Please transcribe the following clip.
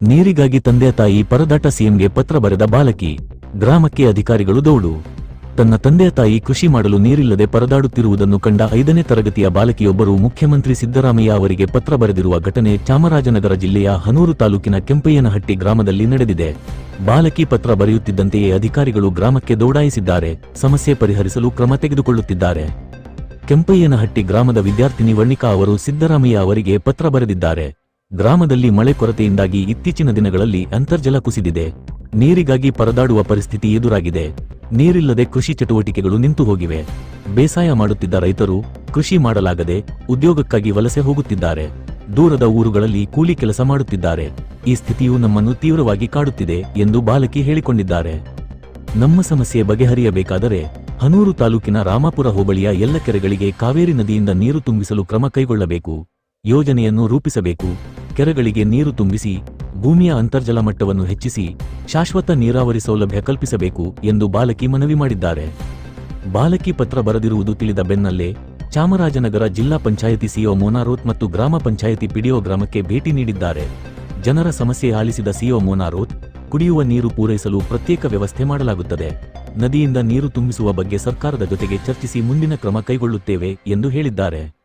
ನೀರಿಗಾಗಿ ತಂದೆ ತಾಯಿ ಪರದಾಟ ಸಿಎಂಗೆ ಪತ್ರ ಬರೆದ ಬಾಲಕಿ. ಗ್ರಾಮಕ್ಕೆ ಅಧಿಕಾರಿಗಳು ದೌಡು. ತನ್ನ ತಂದೆ ತಾಯಿ ಕೃಷಿ ಮಾಡಲು ನೀರಿಲ್ಲದೆ ಪರದಾಡುತ್ತಿರುವುದನ್ನು ಕಂಡ ಐದನೇ ತರಗತಿಯ ಬಾಲಕಿಯೊಬ್ಬರು ಮುಖ್ಯಮಂತ್ರಿ ಸಿದ್ದರಾಮಯ್ಯ ಅವರಿಗೆ ಪತ್ರ ಬರೆದಿರುವ ಘಟನೆ ಚಾಮರಾಜನಗರ ಜಿಲ್ಲೆಯ ಹನೂರು ತಾಲೂಕಿನ ಕೆಂಪಯ್ಯನಹಟ್ಟಿ ಗ್ರಾಮದಲ್ಲಿ ನಡೆದಿದೆ. ಬಾಲಕಿ ಪತ್ರ ಬರೆಯುತ್ತಿದ್ದಂತೆಯೇ ಅಧಿಕಾರಿಗಳು ಗ್ರಾಮಕ್ಕೆ ದೌಡಾಯಿಸಿದ್ದಾರೆ. ಸಮಸ್ಯೆ ಪರಿಹರಿಸಲು ಕ್ರಮ ತೆಗೆದುಕೊಳ್ಳುತ್ತಿದ್ದಾರೆ. ಕೆಂಪಯ್ಯನಹಟ್ಟಿ ಗ್ರಾಮದ ವಿದ್ಯಾರ್ಥಿನಿ ವರ್ಣಿಕಾ ಅವರು ಸಿದ್ದರಾಮಯ್ಯ ಅವರಿಗೆ ಪತ್ರ ಬರೆದಿದ್ದಾರೆ. ಗ್ರಾಮದಲ್ಲಿ ಮಳೆ ಕೊರತೆಯಿಂದಾಗಿ ಇತ್ತೀಚಿನ ದಿನಗಳಲ್ಲಿ ಅಂತರ್ಜಲ ಕುಸಿದಿದೆ. ನೀರಿಗಾಗಿ ಪರದಾಡುವ ಪರಿಸ್ಥಿತಿ ಎದುರಾಗಿದೆ. ನೀರಿಲ್ಲದೆ ಕೃಷಿ ಚಟುವಟಿಕೆಗಳು ನಿಂತು ಹೋಗಿವೆ. ಬೇಸಾಯ ಮಾಡುತ್ತಿದ್ದ ರೈತರು ಕೃಷಿ ಮಾಡಲಾಗದೆ ಉದ್ಯೋಗಕ್ಕಾಗಿ ವಲಸೆ ಹೋಗುತ್ತಿದ್ದಾರೆ. ದೂರದ ಊರುಗಳಲ್ಲಿ ಕೂಲಿ ಕೆಲಸ ಮಾಡುತ್ತಿದ್ದಾರೆ. ಈ ಸ್ಥಿತಿಯು ನಮ್ಮನ್ನು ತೀವ್ರವಾಗಿ ಕಾಡುತ್ತಿದೆ ಎಂದು ಬಾಲಕಿ ಹೇಳಿಕೊಂಡಿದ್ದಾರೆ. ನಮ್ಮ ಸಮಸ್ಯೆ ಬಗೆಹರಿಯಬೇಕಾದರೆ ಹನೂರು ತಾಲೂಕಿನ ರಾಮಾಪುರ ಹೋಬಳಿಯ ಎಲ್ಲ ಕೆರೆಗಳಿಗೆ ಕಾವೇರಿ ನದಿಯಿಂದ ನೀರು ತುಂಬಿಸಲು ಕ್ರಮ ಕೈಗೊಳ್ಳಬೇಕು. ಯೋಜನೆಯನ್ನು ರೂಪಿಸಬೇಕು. ಕೆರೆಗಳಿಗೆ ನೀರು ತುಂಬಿಸಿ, ಭೂಮಿಯ ಅಂತರ್ಜಲ ಮಟ್ಟವನ್ನು ಹೆಚ್ಚಿಸಿ, ಶಾಶ್ವತ ನೀರಾವರಿ ಸೌಲಭ್ಯ ಕಲ್ಪಿಸಬೇಕು ಎಂದು ಬಾಲಕಿ ಮನವಿ ಮಾಡಿದ್ದಾರೆ. ಬಾಲಕಿ ಪತ್ರ ಬರೆದಿರುವುದು ತಿಳಿದ ಬೆನ್ನಲ್ಲೇ, ಚಾಮರಾಜನಗರ ಜಿಲ್ಲಾ ಪಂಚಾಯಿತಿ ಸಿಒ ಮೋನಾರೋತ್ ಮತ್ತು ಗ್ರಾಮ ಪಂಚಾಯಿತಿ ಪಿಡಿಒ ಗ್ರಾಮಕ್ಕೆ ಭೇಟಿ ನೀಡಿದ್ದಾರೆ. ಜನರ ಸಮಸ್ಯೆ ಆಲಿಸಿದ ಸಿಒ ಮೋನಾರೋತ್, ಕುಡಿಯುವ ನೀರು ಪೂರೈಸಲು ಪ್ರತ್ಯೇಕ ವ್ಯವಸ್ಥೆ ಮಾಡಲಾಗುತ್ತದೆ. ನದಿಯಿಂದ ನೀರು ತುಂಬಿಸುವ ಬಗ್ಗೆ ಸರ್ಕಾರದ ಜೊತೆಗೆ ಚರ್ಚಿಸಿ ಮುಂದಿನ ಕ್ರಮ ಕೈಗೊಳ್ಳುತ್ತೇವೆ ಎಂದು ಹೇಳಿದ್ದಾರೆ.